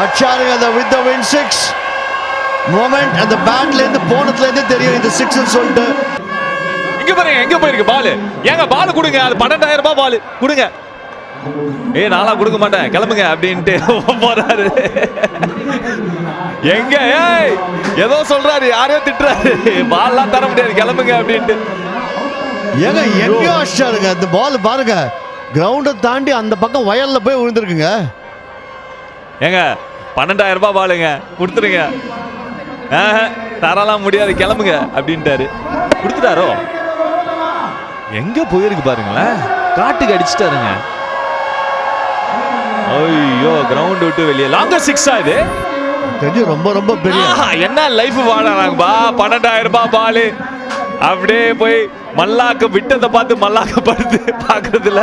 அடிச்சாருங்க அந்த with the win six moment அந்த பேட்ல இருந்து போனதுல இருந்து தெரியும். இது சிக்ஸ் சொல்லிட்டு. இங்க பாருங்க எங்க போயிருக்கு பால்? ஏங்க பால் கொடுங்க. அது பன்னெண்டாயிரம் ரூபாய் பால். கொடுங்க. ஏய் நான்லாம் கொடுக்க மாட்டேன். கிளம்புங்க அப்படின்ட்டு போறாரு. எங்க? ஏய் ஏதோ சொல்றாரு. யாரையோ திட்டுறாரு. பால்லாம் தர முடியாது. கிளம்புங்க அப்படின்ட்டு. ஏங்க எங்கேயோ அடிச்சாருங்க. அந்த பால் பாருங்க. கிரவுண்டை தாண்டி அந்த பக்கம் வயல்ல போய் விழுந்திருக்குங்க. ஏங்க பன்னெண்டாயிரம் ரூபாய் பாலுங்க கொடுத்துருங்க. தரலாம் முடியாது கிளம்புங்க அப்படின்ட்டாரு. கொடுத்துட்டாரோ? எங்க போயிருக்கு பாருங்களேன். காட்டுக்கு அடிச்சிட்டாருங்க. ஐயோ கிரவுண்ட் விட்டு வெளியே. லாங்கர் சிக்ஸா இது? தெரிஞ்சு ரொம்ப ரொம்ப பெரிய. என்ன லைஃப் வாழறாங்கப்பா பன்னெண்டாயிரம் ரூபாய் பாலு அப்படியே போய் மல்லாக்க விட்டதை பார்த்து மல்லாக்க படுத்து பாக்குறதுல